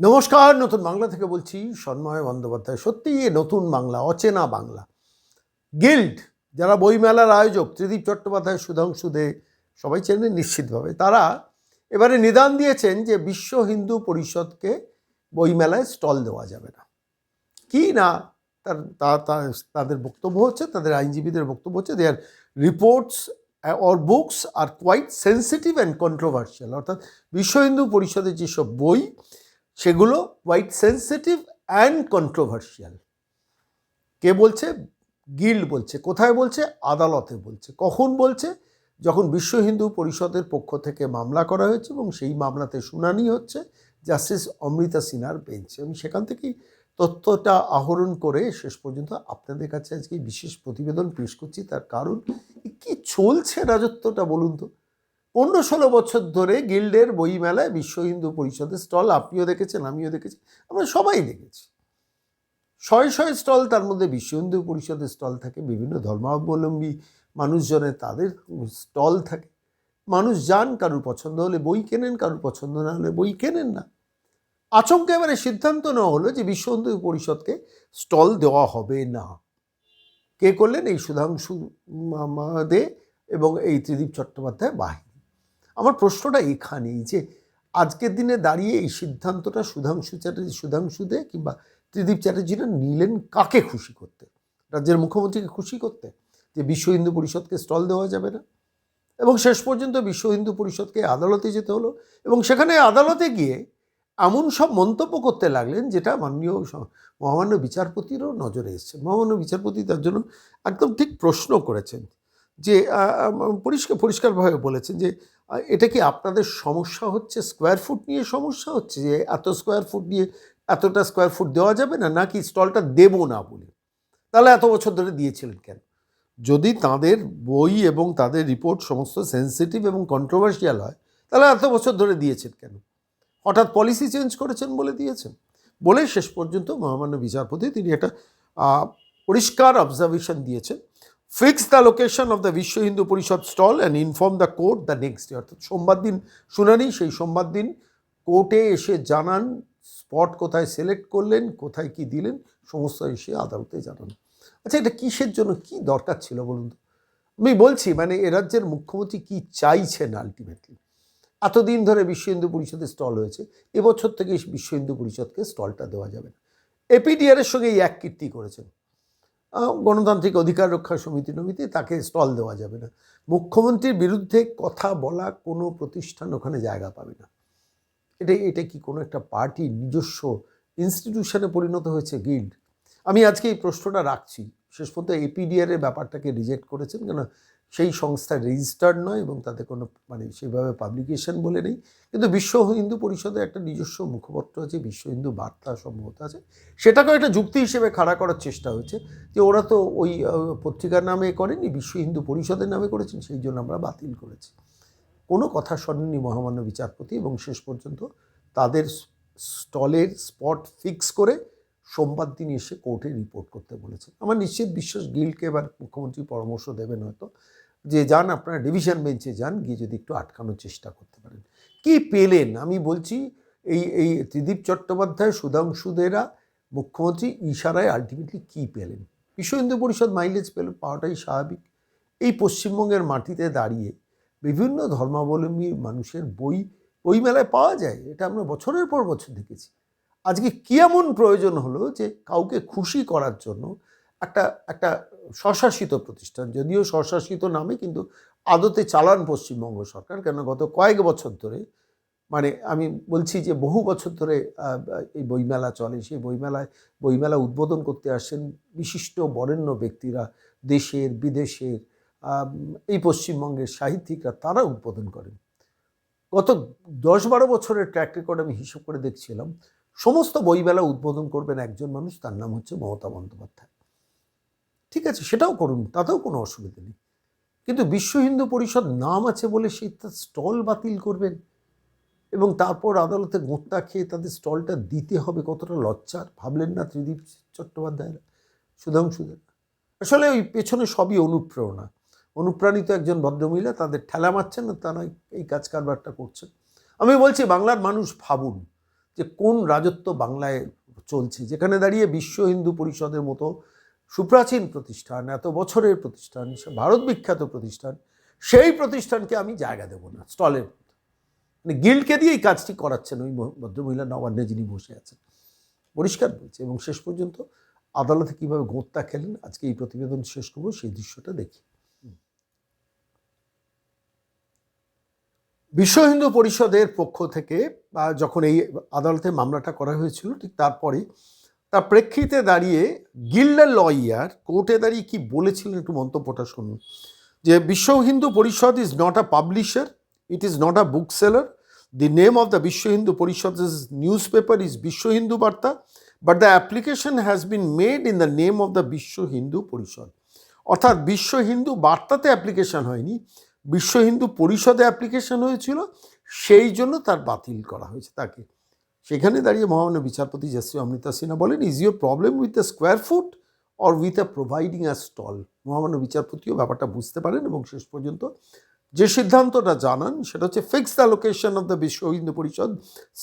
নমস্কার, নতুন বাংলা থেকে বলছি সন্ময় বন্দ্যোপাধ্যায়। সত্যি এ নতুন বাংলা, অচেনা বাংলা। গিল্ড, যারা বইমেলার আয়োজক, ত্রিদীপ চট্টোপাধ্যায়, সুধাংশু দে, সবাই চেনেন নিশ্চিতভাবে। তারা এবারে নিদান দিয়েছেন যে বিশ্ব হিন্দু পরিষদকে বইমেলায় স্টল দেওয়া যাবে না। কি না, তার তাদের বক্তব্য হচ্ছে, তাদের আইনজীবীদের বক্তব্য হচ্ছে there reports or books are quite sensitive and controversial অর্থাৎ বিশ্ব হিন্দু পরিষদের যেসব বই সেগুলো কোয়াইট সেন্সিটিভ অ্যান্ড কন্ট্রোভার্সিয়াল কে বলছে? গিল্ড বলছে। কোথায় বলছে? আদালতে বলছে। কখন বলছে? যখন বিশ্ব হিন্দু পরিষদের পক্ষ থেকে মামলা করা হয়েছে এবং সেই মামলাতে শুনানি হচ্ছে জাস্টিস অমৃতা সিনহার বেঞ্চে। আমি সেখান থেকেই তথ্যটা আহরণ করে শেষ পর্যন্ত আপনাদের কাছে আজকে বিশেষ প্রতিবেদন পেশ করছি। তার কারণ কি চলছে রাজত্বটা বলুন তো? পনেরো ষোলো বছর ধরে গিল্ডের বইমেলায় বিশ্ব হিন্দু পরিষদের স্টল, আপনিও দেখেছেন, আমিও দেখেছি, আমরা সবাই দেখেছি। শয়ে শয়ে স্টল, তার মধ্যে বিশ্ব হিন্দু পরিষদের স্টল থাকে, বিভিন্ন ধর্মাবলম্বী মানুষজনের তাদের স্টল থাকে। মানুষ যান, কারুর পছন্দ হলে বই কেনেন, কারুর পছন্দ না হলে বই কেনেন না। আচমকা এবারে সিদ্ধান্ত নেওয়া হলো যে বিশ্ব হিন্দু পরিষদকে স্টল দেওয়া হবে না। কে করলেন? এই সুধাংশু দে এবং এই ত্রিদীপ চট্টোপাধ্যায় বাহিনী। আমার প্রশ্নটা এখানেই যে আজকের দিনে দাঁড়িয়ে এই সিদ্ধান্তটা সুধাংশু চ্যাটার্জি, সুধাংশু দে কিংবা ত্রিদীপ চ্যাটার্জিরা নিলেন কাকে খুশি করতে? রাজ্যের মুখ্যমন্ত্রীকে খুশি করতে? যে বিশ্ব হিন্দু পরিষদকে স্টল দেওয়া যাবে না? এবং শেষ পর্যন্ত বিশ্ব হিন্দু পরিষদকে আদালতে যেতে হলো? এবং সেখানে আদালতে গিয়ে এমন সব মন্তব্য করতে লাগলেন যেটা মাননীয় মহামান্য বিচারপতিরও নজরে এসছে। মহামান্য বিচারপতি তার জন্য একদম ঠিক প্রশ্ন করেছেন যে পরিষ্কার, পরিষ্কারভাবে বলেছেন যে এটা কি আপনাদের সমস্যা হচ্ছে? স্কোয়ার ফুট নিয়ে সমস্যা হচ্ছে যে এত স্কোয়ার ফুট নিয়ে এতটা স্কোয়ার ফুট দেওয়া যাবে না? নাকি স্টলটা দেবো না বলে? তাহলে এত বছর ধরে দিয়েছিলেন কেন? যদি তাদের বই এবং তাদের রিপোর্ট সমস্ত সেন্সিটিভ এবং কন্ট্রোভার্সিয়াল হয়, তাহলে এত বছর ধরে দিয়েছেন কেন? হঠাৎ পলিসি চেঞ্জ করেছেন বলে দিয়েছেন? বলে শেষ পর্যন্ত মহামান্য বিচারপতি তিনি একটা পরিষ্কার অবজারভেশন দিয়েছেন। Fix the location of the বিশ্ব Hindu Parishad stall and inform the court the next day অর্থাৎ সোমবার দিন শুনানি, সেই সোমবার দিন কোর্টে এসে জানান স্পট কোথায় সিলেক্ট করলেন, কোথায় কি দিলেন, সমস্ত এসে আদালতে জানান। আচ্ছা এটা কিসের জন্য কি দরকার ছিল বলুন তো? আমি বলছি মানে এ রাজ্যের মুখ্যমন্ত্রী কি চাইছেন আলটিমেটলি এতদিন ধরে বিশ্ব হিন্দু পরিষদের স্টল হয়েছে, এবছর থেকে বিশ্ব হিন্দু পরিষদকে স্টলটা দেওয়া যাবে এপিডিআরের সঙ্গে এই এক কীর্তি করেছেন। গণতান্ত্রিক অধিকার রক্ষা সমিতি নমিতি তাকে স্টল দেওয়া যাবে না। মুখ্যমন্ত্রীর বিরুদ্ধে কথা বলা কোনো প্রতিষ্ঠান ওখানে জায়গা পাবে না। এটা এটা কি কোনো একটা পার্টি নিজস্ব ইনস্টিটিউশনে পরিণত হয়েছে গিল্ড আমি আজকে এই প্রশ্নটা রাখছি। শেষ পর্যন্ত এপিডিআর ব্যাপারটাকে রিজেক্ট করেছেন কেন? সেই সংস্থা রেজিস্টার্ড নয় এবং তাতে কোনো মানে সেভাবে পাবলিকেশন বলে নেই। কিন্তু বিশ্ব হিন্দু পরিষদের একটা নিজস্ব মুখপত্র আছে, বিশ্ব হিন্দু বার্তা সম্ভবত আছে। সেটাকেও একটা যুক্তি হিসেবে খাড়া করার চেষ্টা হয়েছে যে ওরা তো ওই পত্রিকার নামে করেনি, বিশ্ব হিন্দু পরিষদের নামে করেছেন, সেই জন্য আমরা বাতিল করেছি। কোনো কথা শোনেননি মহামান্য বিচারপতি এবং শেষ পর্যন্ত তাদের স্টলের স্পট ফিক্স করে সোমবার দিন এসে কোর্টে রিপোর্ট করতে বলেছে। আমার নিশ্চিত বিশ্বাস গিলকে এবার মুখ্যমন্ত্রী পরামর্শ দেবেন হয়তো। যে যান, আপনারা ডিভিশন বেঞ্চে যান, গিয়ে যদি একটু আটকানোর চেষ্টা করতে পারেন। কি পেলেন? আমি বলছি, এই এই ত্রিদীপ চট্টোপাধ্যায় সুধাংশুদেরা মুখ্যমন্ত্রী ইশারায় আলটিমেটলি কি পেলেন? বিশ্ব হিন্দু পরিষদ মাইলেজ পেল, পাওয়াটাই স্বাভাবিক। এই পশ্চিমবঙ্গের মাটিতে দাঁড়িয়ে বিভিন্ন ধর্মাবলম্বী মানুষের বই, বইমেলায় পাওয়া যায়, এটা আমরা বছরের পর বছর দেখেছি। আজকে কি এমন প্রয়োজন হলো যে কাউকে খুশি করার জন্য একটা একটা স্বশাসিত প্রতিষ্ঠান, যদিও স্বশাসিত নামে কিন্তু আদতে চালান পশ্চিমবঙ্গ সরকার কেন গত কয়েক বছর ধরে মানে আমি বলছি যে বহু বছর ধরে এই বইমেলা চলে, সেই বইমেলায়, বইমেলা উদ্বোধন করতে আসেন বিশিষ্ট বরেণ্য ব্যক্তিরা, দেশের, বিদেশের এই পশ্চিমবঙ্গের সাহিত্যিকরা, তারা উদ্বোধন করেন। গত দশ বারো বছরের ট্র্যাক রেকর্ড আমি হিসেব করে দেখছিলাম সমস্ত বইমেলা উদ্বোধন করবেন একজন মানুষ, তার নাম হচ্ছে মমতা বন্দ্যোপাধ্যায়। ঠিক আছে, সেটাও করুন, তাতেও কোনো অসুবিধা নেই। কিন্তু বিশ্ব হিন্দু পরিষদ নাম আছে বলে সেই তার স্টল বাতিল করবেন এবং তারপর আদালতে গোত্তা খেয়ে তাদের স্টলটা দিতে হবে কতটা লজ্জার, ভাবলেন না ত্রিদীপ চট্টোপাধ্যায়রা? সুধাংশুদের আসলে ওই পেছনে সবই অনুপ্রেরণা। অনুপ্রাণিত একজন ভদ্রমহিলা, তাদের ঠেলা মারছেন না তারা এই কাজ কারবারটা করছেন। আমি বলছি, বাংলার মানুষ ভাবুন যে কোন রাজত্ব বাংলায় চলছে, যেখানে দাঁড়িয়ে বিশ্ব হিন্দু পরিষদের মতো সুপ্রাচীন প্রতিষ্ঠান, এত বছরের প্রতিষ্ঠান, ভারত বিখ্যাত প্রতিষ্ঠান, সেই প্রতিষ্ঠানকে আমি জায়গা দেবো না, স্টলের মানে গিল্ডকে দিয়ে এই কাজটি করাচ্ছেন ওই ভদ্রমহিলা নবান্নে যিনি বসে আছেন। পরিষ্কার বলছে, এবং শেষ পর্যন্ত আদালতে কীভাবে গোত্তা খেলেন, আজকে এই প্রতিবেদন শেষ করব, সেই দৃশ্যটা দেখি। বিশ্ব হিন্দু পরিষদের পক্ষ থেকে যখন এই আদালতে মামলাটা করা হয়েছিল, ঠিক তারপরে তার প্রেক্ষিতে দাঁড়িয়ে গিল্ডার লয়ার কোর্টে দাঁড়িয়ে কি বলেছিলেন একটু মন্তব্যটা শুনুন। যে, বিশ্ব হিন্দু পরিষদ is not a publisher it is not a book seller the name of the বিশ্ব হিন্দু পরিষদ ইজ নিউজ পেপার ইজ বিশ্ব হিন্দু বার্তা but the application has been made in the name of the বিশ্ব হিন্দু পরিষদ। অর্থাৎ বিশ্ব হিন্দু বার্তাতে অ্যাপ্লিকেশন হয়নি বিশ্ব হিন্দু পরিষদে অ্যাপ্লিকেশন হয়েছিল, সেই জন্য তার বাতিল করা হয়েছে তাকে। সেখানে দাঁড়িয়ে মহামান্য বিচারপতি জশ্রী অমৃতা সিনহা বলেন is your problem with the square foot or with a providing a stall মহামান্য বিচারপতিও ব্যাপারটা বুঝতে পারেন এবং শেষ পর্যন্ত যে সিদ্ধান্তটা জানান, সেটা হচ্ছে fix the location of the বিশ্ব Hindu Parishad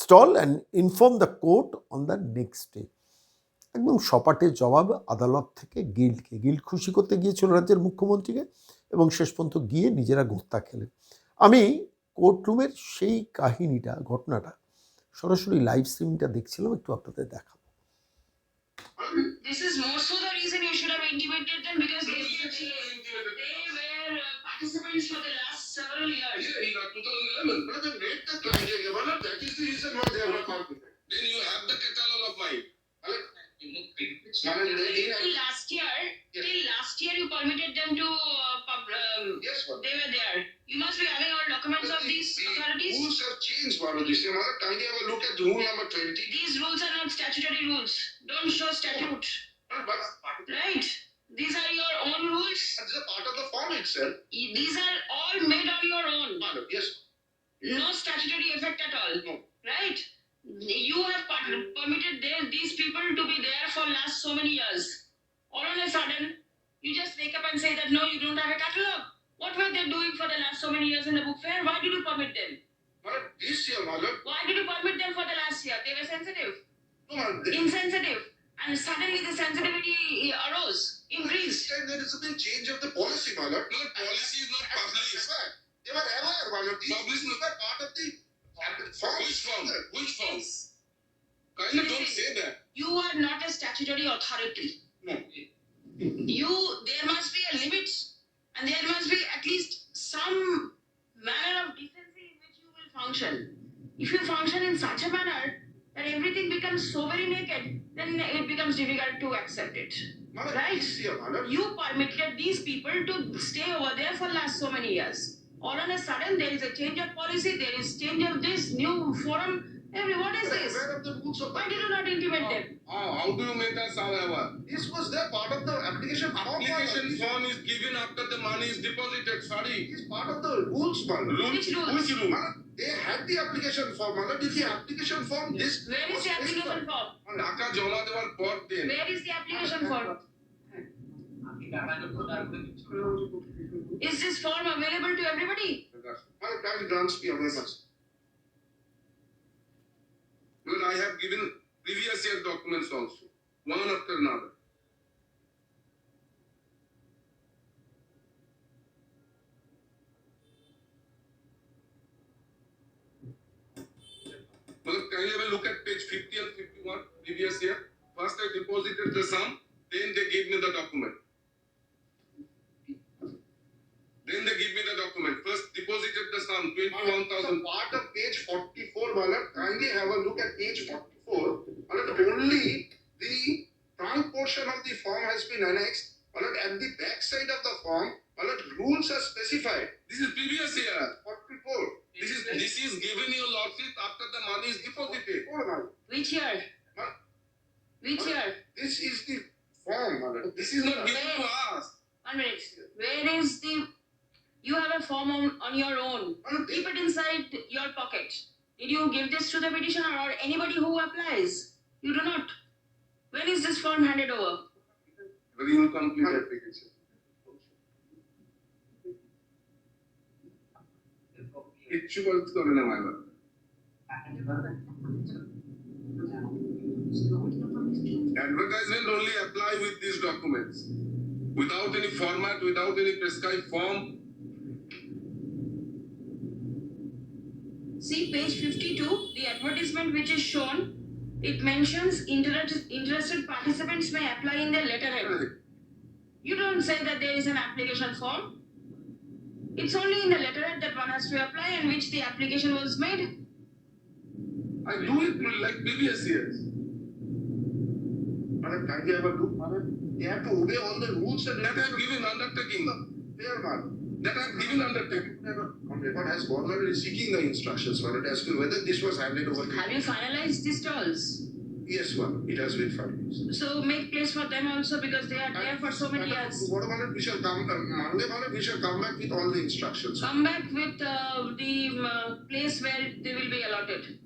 stall and inform the court on the next day একদম সপাটে জবাব আদালত থেকে গিল্ডকে গিল্ড খুশি করতে গিয়েছিল রাজ্যের মুখ্যমন্ত্রীকে। এবং শেষ পর্যন্ত গিয়ে নিজেরা গোত্তা খেলেন আমি কোর্টরুমের সেই কাহিনীটা ঘটনাটা সরাসরি লাইভ স্ট্রিমিংটা দেখছিলাম একটু আপনাদের দেখাবো This is more so the reason you should have intimated them because they, they were uh, participants for the last several years. Yeah, he 2011. But Have changed, Manan. This kindly have a look at rule number 20. These rules are not statutory rules. Don't show statute, But right? These are your own rules. that's a part of the form itself. These are all made on your own. Manan, yes. no statutory effect at all, No. right? You have permitted their, these people to be there for last so many years. All on a sudden, you just wake up and say that no, you don't have a catalog. What were they doing for the last so many years in the book fair? Why did you permit them? Manan, this year, Manan, Why did you permit them for the last year? They were sensitive, no, Manan, they- insensitive, and suddenly the sensitivity arose, this increased. time there has been change of the policy, Manan. No, policy is not published. They were aware, Manan. These Published these were part of the form. Which form? Which form? Yes. Kindly don't say that. You are not a statutory authority. No. you there must be a limit and there must be at least some manner of decency in which you will function if you function in such a manner that everything becomes so very naked then it becomes difficult to accept it Manan, Right. Manan. you permitted these people to stay over there for last so many years all on a sudden there is a change of policy there is change of this new forum every what is They were this aware of the rules of why did you not intimate them How, how do you make us aware? This was their part of the application form. Application Manan. form is given after the money is deposited. Sorry. It is part of the rules, Manan. Rule- Which rules? Which rule? Manan, They had the application form, Manan. Did the application form this? where is the application form টাকা জমা দেওয়ার পর দিন where is the application form Is this form available to everybody? Manan, can you grants me away well, I have given previous year documents also, one after another. You have a look at page 50 and 51, previous year? First I deposited the sum, then they gave me the document. Then they give me the document. First deposited the sum, 21,000. part of page forty-four, Manan, kindly have a look at page forty-four. Manan, only the front portion of the form has been annexed. Manan, at the back side of the form, Manan, rules are specified. This is previous year. Forty-four. This is this is given your lordship after the money is deposited. Which year? Huh? Which year? This is the form, Manan. This is not given to us. One minute. Where is the? You have a form on, on your own. Keep it inside your pocket. Did you give this to the petitioner or anybody who applies? You do not. When is this form handed over? Very incomplete application. ಹೆಚ್ಚು ಬಳಸ್ಕೊಂಡೆ ಮಾಡ Advertisement only apply with these documents. Without any format, without any prescribed form, See page 52, the advertisement which is shown, it mentions inter- interested participants may apply in their letterhead. You don't say that there is an application form. It's only in the letterhead that one has to apply and which the application was made. I do it like previous years. Madam, kindly have a look, madam. They have to obey all the rules and That I have given undertaking. there, madam. That I have given undertaking. On record has government is seeking the instructions, madam, as to whether this was handed over. Have you finalized the stalls? Yes, madam, it has been finalized. So make place for them also because they are there for so many Madam, years. What about it? We shall come, uh, Monday, madam, we shall come back with all the instructions. Come back with uh, the uh, place where they will be allotted.